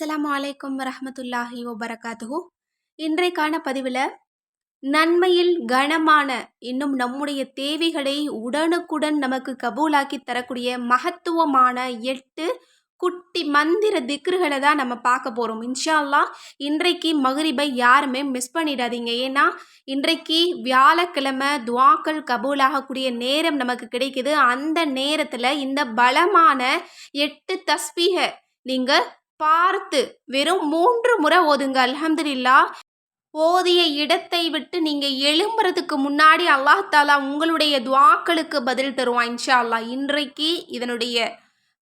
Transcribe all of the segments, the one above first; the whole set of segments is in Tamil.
அஸ்லாம் வலைக்கம் வரமத்துல்லாஹி வபரகாத்துஹு. இன்றைக்கான பதிவில் நன்மையில் கனமான இன்னும் நம்முடைய தேவைகளை உடனுக்குடன் நமக்கு கபூலாக்கி தரக்கூடிய மகத்துவமான எட்டு குட்டி மந்திர திக்ருகளை தான் நம்ம பார்க்க போகிறோம் இன்ஷால்லா இன்றைக்கு மகரிபை யாருமே மிஸ் பண்ணிடாதீங்க. ஏன்னா இன்றைக்கு வியாழக்கிழமை துவாக்கள் கபூலாகக்கூடிய நேரம் நமக்கு கிடைக்குது. அந்த நேரத்தில் இந்த பலமான எட்டு தஸ்பீக நீங்கள் பார்த்து வெறும் மூன்று முறை ஓதுங்க. அலமதுல்லா ஓதிய இடத்தை விட்டு நீங்கள் எழும்புறதுக்கு முன்னாடி அல்லாஹ் தாலா உங்களுடைய துவாக்களுக்கு பதில் தருவான் இன்ஷா அல்லாஹ் இன்றைக்கு இதனுடைய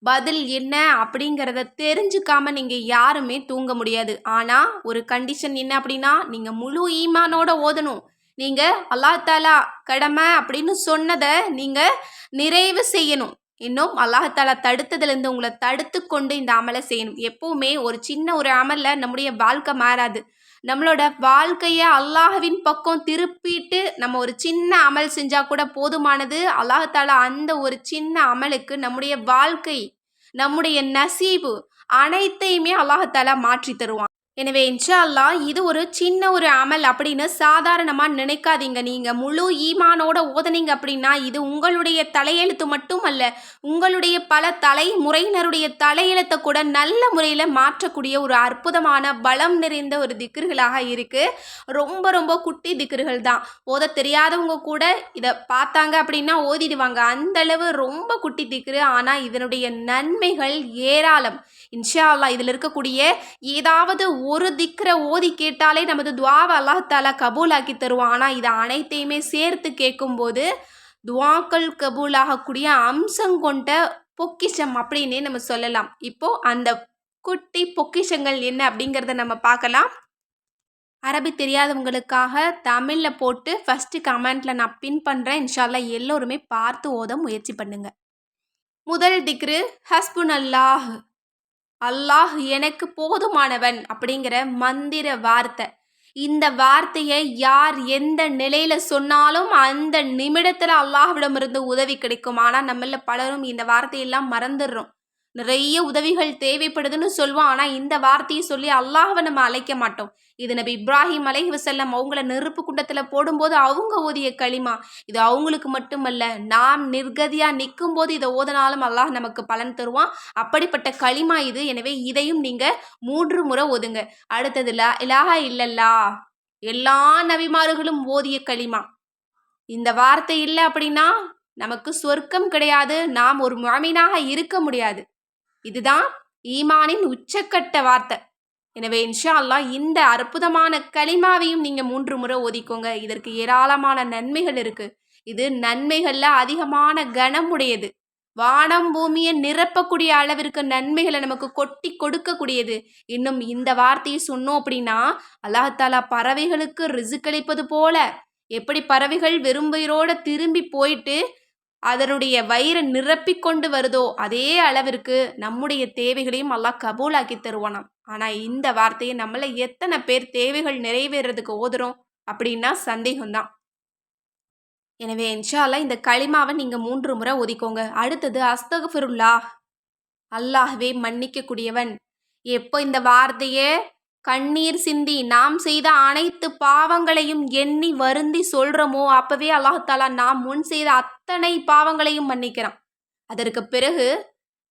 பதில் என்ன அப்படிங்கிறத தெரிஞ்சுக்காம நீங்கள் யாருமே தூங்க முடியாது. ஆனால் ஒரு கண்டிஷன் என்ன அப்படின்னா நீங்கள் முழு ஈமானோட ஓதணும். நீங்கள் அல்லாஹ் தாலா கடமை அப்படின்னு சொன்னதை நீங்கள் நிறைவு செய்யணும். இன்னும் அல்லாஹாலா தடுத்ததுலேருந்து உங்களை தடுத்து கொண்டு இந்த அமலை செய்யணும். எப்பவுமே ஒரு சின்ன ஒரு அமலில் நம்முடைய வாழ்க்கை மாறாது. நம்மளோட வாழ்க்கையை அல்லாஹவின் பக்கம் திருப்பிட்டு நம்ம ஒரு சின்ன அமல் செஞ்சால் கூட போதுமானது. அல்லாஹாலா அந்த ஒரு சின்ன அமலுக்கு நம்முடைய வாழ்க்கை நம்முடைய நசீபு அனைத்தையுமே அல்லாஹாலா மாற்றி தருவான். எனவே இன்ஷால்லா இது ஒரு சின்ன ஒரு அமல் அப்படின்னு சாதாரணமாக நினைக்காதீங்க. நீங்கள் முழு ஈமானோட ஓதனீங்க அப்படின்னா இது உங்களுடைய தலையெழுத்து மட்டும் அல்ல உங்களுடைய பல தலைமுறையினருடைய தலையெழுத்தை கூட நல்ல முறையில் மாற்றக்கூடிய ஒரு அற்புதமான பலம் நிறைந்த ஒரு திக்கர்களாக இருக்குது ரொம்ப ரொம்ப குட்டி திக்கர்கள் தான். ஓத தெரியாதவங்க கூட இதை பார்த்தாங்க அப்படின்னா ஓதிடுவாங்க. அந்தளவு ரொம்ப குட்டி திக்ரு. ஆனால் இதனுடைய நன்மைகள் ஏராளம். இன்ஷா அல்லா இதில் இருக்கக்கூடிய ஏதாவது ஒரு திக்ரை ஓதி கேட்டாலே நமது துவாவை அல்லாஹாலா கபூலாக்கி தருவான். ஆனால் இதை அனைத்தையுமே சேர்த்து கேட்கும்போது துவாக்கள் கபூலாகக்கூடிய அம்சம் கொண்ட பொக்கிஷம் அப்படின்னே நம்ம சொல்லலாம். இப்போ அந்த குட்டி பொக்கிஷங்கள் என்ன அப்படிங்கிறத நம்ம பார்க்கலாம். அரபி தெரியாதவங்களுக்காக தமிழில் போட்டு ஃபஸ்ட்டு கமெண்ட்டில் நான் பின் பண்ணுறேன் இன்ஷால்லா எல்லோருமே பார்த்து ஓத முயற்சி பண்ணுங்கள் முதல் திக்ரு ஹஸ்புன் அல்லாஹ் அல்லாஹ் எனக்கு போதுமானவன் அப்படிங்கிற மந்திர வார்த்தை. இந்த வார்த்தையை யார் எந்த நிலையில சொன்னாலும் அந்த நிமிடத்துல அல்லாஹ்விடமிருந்து உதவி கிடைக்கும். ஆனால் நம்மள பலரும் இந்த வார்த்தையெல்லாம் மறந்துடுறோம். நிறைய உதவிகள் தேவைப்படுதுன்னு சொல்லுவோம் ஆனால் இந்த வார்த்தையை சொல்லி அல்லாஹவை நம்ம அழைக்க மாட்டோம். இது நபி இப்ராஹிம் அலைஹி வசல்லம் அவங்கள நெருப்பு குண்டத்தில் போடும்போது அவங்க ஓதிய களிமா. இது அவங்களுக்கு மட்டுமல்ல நாம் நிர்கதியாக நிற்கும் போது இதை ஓதனாலும் அல்லாஹ் நமக்கு பலன் தருவான். அப்படிப்பட்ட களிமா இது. எனவே இதையும் நீங்கள் மூன்று முறை ஓதுங்க. அடுத்தது லா இலாஹா இல்லல்லா எல்லா நபிமார்களும் ஓதிய களிமா. இந்த வார்த்தை இல்லை அப்படின்னா நமக்கு சொர்க்கம் கிடையாது. நாம் ஒரு மாமீனாக இருக்க முடியாது. இதுதான் ஈமானின் உச்சக்கட்ட வார்த்தை. எனவே இன்ஷா அல்லா இந்த அற்புதமான களிமாவையும் நீங்கள் மூன்று முறை ஓதிக்கோங்க. இதற்கு ஏராளமான நன்மைகள் இருக்குது இது நன்மைகளில் அதிகமான கனமுடையது. வானம் பூமியை நிரப்பக்கூடிய அளவிற்கு நன்மைகளை நமக்கு கொட்டி கொடுக்கக்கூடியது. இன்னும் இந்த வார்த்தையை சொன்னோம் அப்படின்னா அல்லாஹாலா பறவைகளுக்கு ரிசுக்களிப்பது போல. எப்படி பறவைகள் வெறும்பயிரோட திரும்பி போயிட்டு அதனுடைய வயிறு நிரப்பி கொண்டு வருதோ அதே அளவிற்கு நம்முடைய தேவைகளையும் அல்லாஹ் கபூலாக்கி தருவானாம். ஆனால் இந்த வார்த்தையை நம்மள எத்தனை பேர் தேவைகள் நிறைவேறதுக்கு ஓதுறோம் அப்படின்னா சந்தேகம்தான். எனவே இன்ஷால்லா இந்த களிமாவை நீங்கள் மூன்று முறை ஒதிக்கோங்க அடுத்தது அஸ்தகுஃபருல்லா அல்லாஹ்வே மன்னிக்கக்கூடியவன். எப்போ இந்த வார்த்தையை கண்ணீர் சிந்தி நாம் செய்த அனைத்து பாவங்களையும் எண்ணி வருந்தி சொல்கிறோமோ அப்போவே அல்லாஹாலா நாம் முன் செய்த அத்தனை பாவங்களையும் மன்னிக்கிறான். அதற்கு பிறகு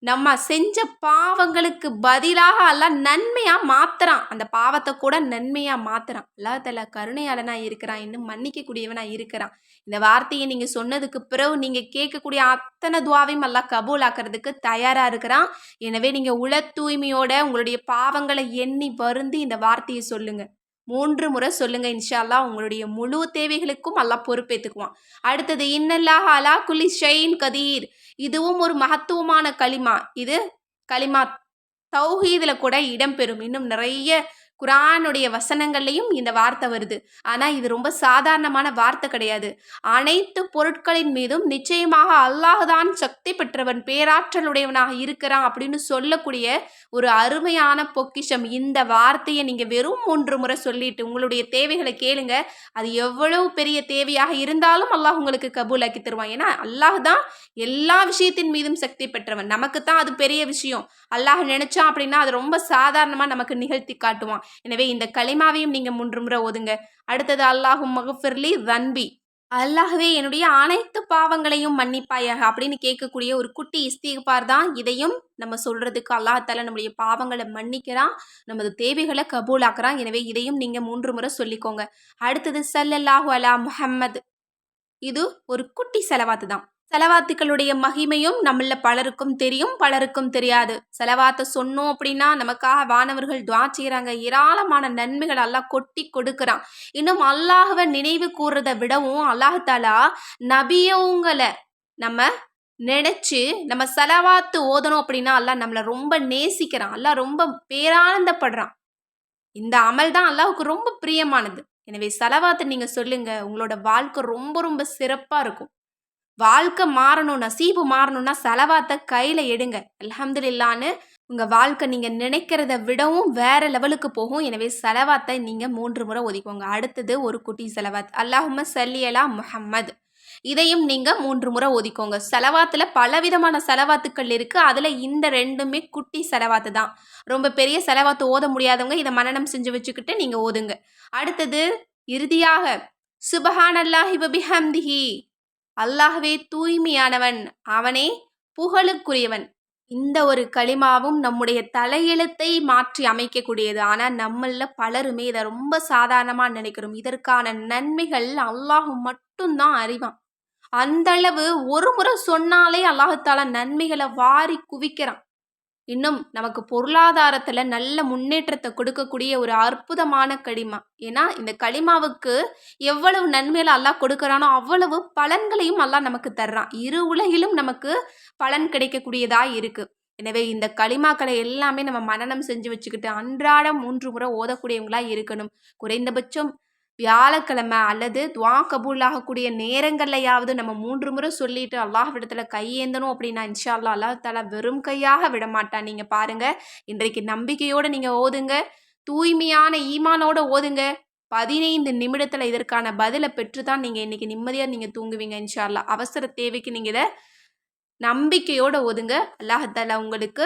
நம்ம செஞ்ச பாவங்களுக்கு பதிலாக எல்லாம் நன்மையாக மாத்துறான். அந்த பாவத்தை கூட நன்மையாக மாத்துறான். தல கருணையாளனாக இருக்கிறான். இன்னும் மன்னிக்கக்கூடியவனாக இருக்கிறான். இந்த வார்த்தையை நீங்கள் சொன்னதுக்கு பிறகு நீங்கள் கேட்கக்கூடிய அத்தனை துவாவையும் எல்லாம் கபூலாக்கிறதுக்கு தயாராக இருக்கிறான். எனவே நீங்கள் உள தூய்மையோட உங்களுடைய பாவங்களை எண்ணி வருந்தி இந்த வார்த்தையை சொல்லுங்கள் மூன்று முறை சொல்லுங்க இன்ஷால்லா உங்களுடைய முழு தேவைகளுக்கும் அல்லாஹ் பொறுப்பேற்றுக்குவான் அடுத்தது இன்னல்லாஹ் அலா குலி ஷெயின் கதீர். இதுவும் ஒரு மகத்துவமான களிமா. இது களிமா தௌஹீதில் கூட இடம்பெறும் இன்னும் நிறைய குரானுடைய வசனங்கள்லையும் இந்த வார்த்தை வருது. ஆனால் இது ரொம்ப சாதாரணமான வார்த்தை கிடையாது. அனைத்து பொருட்களின் மீதும் நிச்சயமாக அல்லாஹுதான் சக்தி பெற்றவன் பேராற்றலுடையவனாக இருக்கிறான் அப்படின்னு சொல்லக்கூடிய ஒரு அருமையான பொக்கிஷம். இந்த வார்த்தையை நீங்கள் வெறும் மூன்று முறை சொல்லிட்டு உங்களுடைய தேவைகளை கேளுங்க. அது எவ்வளவு பெரிய தேவையாக இருந்தாலும் அல்லாஹ் உங்களுக்கு கபூலாக்கி தருவான். ஏன்னா அல்லாஹ் தான் எல்லா விஷயத்தின் மீதும் சக்தி பெற்றவன். நமக்கு தான் அது பெரிய விஷயம். அல்லாஹ் நினைச்சான் அப்படின்னா அது ரொம்ப சாதாரணமாக நமக்கு நிகழ்த்தி காட்டுவான். எனவே இந்த களிமாவையும் நீங்கள் மூன்று முறை ஓதுங்க. அடுத்தது அல்லாஹும் மகஃபிர்லி ரன்பி அல்லாஹவே என்னுடைய அனைத்து பாவங்களையும் மன்னிப்பாயாக அப்படின்னு கேட்கக்கூடிய ஒரு குட்டி இஸ்திகார் தான் இதையும் நம்ம சொல்றதுக்கு அல்லாஹால நம்முடைய பாவங்களை மன்னிக்கிறான் நமது தேவைகளை கபூலாக்குறான். எனவே இதையும் நீங்கள் மூன்று முறை சொல்லிக்கோங்க. அடுத்தது சல்லல்லாஹு அலா முஹம்மது. இது ஒரு குட்டி செலவாத்து தான். செலவாத்துக்களுடைய மகிமையும் நம்மள பலருக்கும் தெரியும் பலருக்கும் தெரியாது. செலவாத்த சொன்னோம் அப்படின்னா நமக்காக வானவர்கள் துவா செய்கிறாங்க ஏராளமான நன்மைகள் அல்லாஹ் கொட்டி கொடுக்குறான். இன்னும் அல்லாஹவை நினைவு கூறுறதை விடவும் அல்லாஹாலா நபியவங்களை நம்ம நினைச்சு நம்ம செலவாத்து ஓதணும் அப்படின்னா அல்லாஹ் நம்மளை ரொம்ப நேசிக்கிறான். அல்லாஹ் ரொம்ப பேரானந்தப்படுறான். இந்த அமல் தான் அல்லாஹுக்கு ரொம்ப பிரியமானது. எனவே செலவாத்தை நீங்கள் சொல்லுங்க. உங்களோட வாழ்க்கை ரொம்ப ரொம்ப சிறப்பாக இருக்கும். வாழ்க்கை மாறணும் நசீபு மாறணும்னா செலவாத்தை கையில் எடுங்க. அலமதுல்லான்னு உங்கள் வாழ்க்கை நீங்கள் நினைக்கிறத விடவும் வேற லெவலுக்கு போகும். எனவே செலவாத்தை நீங்கள் மூன்று முறை ஒதுக்குவோங்க அடுத்தது ஒரு குட்டி செலவாத். அல்லாஹும சல்லியலா முஹம்மது. இதையும் நீங்கள் மூன்று முறை ஒதுக்கோங்க செலவாத்தில் பலவிதமான செலவாத்துக்கள் இருக்குது அதில் இந்த ரெண்டுமே குட்டி செலவாத்து தான். ரொம்ப பெரிய செலவாத்து ஓத முடியாதவங்க இதை மனநம் செஞ்சு வச்சுக்கிட்டு நீங்கள் ஓதுங்க. அடுத்தது இறுதியாக சுபஹான் அல்லாஹி பபிஹம்திஹி அல்லாஹ்வே தூய்மையானவன். அவனே புகழுக்குரியவன். இந்த ஒரு களிமாவும் நம்முடைய தலையெழுத்தை மாற்றி அமைக்கக்கூடியது. ஆனால் நம்மள பலருமே இதை ரொம்ப சாதாரணமாக நினைக்கிறோம். இதற்கான நன்மைகள் அல்லாஹ் மட்டும்தான் அறிவான். அந்த அளவு ஒரு முறை சொன்னாலே அல்லாஹால நன்மைகளை வாரி குவிக்கிறான். இன்னும் நமக்கு பொருளாதாரத்தில் நல்ல முன்னேற்றத்தை கொடுக்கக்கூடிய ஒரு அற்புதமான களிமா. ஏன்னா இந்த களிமாவுக்கு எவ்வளவு நன்மையில அல்லாஹ் கொடுக்குறானோ அவ்வளவு பலன்களையும் அல்லாஹ் நமக்கு தர்றான். இரு உலகிலும் நமக்கு பலன் கிடைக்கக்கூடியதாக இருக்குது எனவே இந்த களிமாக்களை எல்லாமே நம்ம மனநம் செஞ்சு வச்சுக்கிட்டு அன்றாடம் மூன்று முறை ஓதக்கூடியவங்களா இருக்கணும். குறைந்தபட்சம் வியாழக்கிழமை அல்லது துவா கபூல் ஆகக்கூடிய நேரங்கள்லையாவது நம்ம மூன்று முறை சொல்லிட்டு அல்லாஹ்விடத்துல கையேந்தணும் அப்படின்னா இன்ஷா அல்லா அல்லாஹ் தாலா வெறும் கையாக விட மாட்டான். நீங்கள் பாருங்கள் இன்றைக்கு நம்பிக்கையோடு நீங்கள் ஓதுங்க. தூய்மையான ஈமானோட ஓதுங்க. பதினைந்து நிமிடத்தில் இதற்கான பதிலை பெற்று தான் நீங்கள் இன்றைக்கி நிம்மதியாக நீங்கள் தூங்குவீங்க இன்ஷா அல்லா அவசர தேவைக்கு நீங்கள் இதை நம்பிக்கையோடு ஓதுங்க. அல்லாஹால உங்களுக்கு